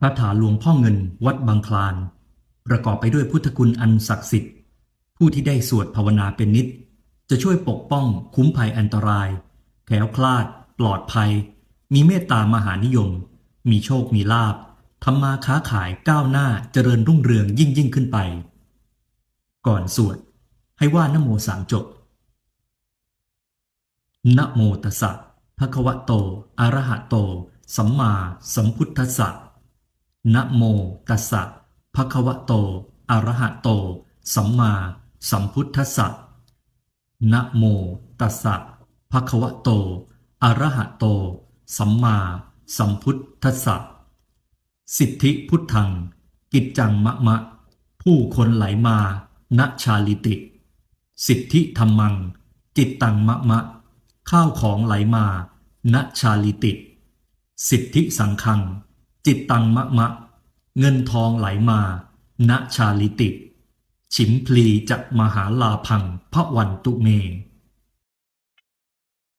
คาถาหลวงพ่อเงินวัดบางคลาน ประกอบไปด้วยพุทธคุณอันศักดิ์สิทธิ์ ผู้ที่ได้สวดภาวนาเป็นนิด จะช่วยปกป้องคุ้มภัยอันตรายแคล้วคลาด ปลอดภัย มีเมตตามหานิยม มีโชคมีลาบทำมาค้าขายก้าวหน้าเจริญรุ่งเรืองยิ่งยิ่งขึ้นไป ก่อนสวด ให้ว่านโมสามจบนะโมตัสสะภะคะวะโต อะระหะโต สัมมาสัมพุทธัสสะ นะโมตัสสะภะคะวะโต อะระหะโต สัมมาสัมพุทธัสสะนะโมตัสสะภะคะวะโต อะระหะโต สัมมาสัมพุทธัสสะสิทธิพุทธัง กิจจังมะมะ ผู้คนไหลมา ณ ชาลิติ สิทธิธรรมัง จิตตังมะมะ ข้าวของไหลมา ณ ชาลิติ สิทธิสังคัง จิตตังมะมะ เงินทองไหลมา ณชาลิติ ฉิมพลีจะมหาลาพังพระวันตุเม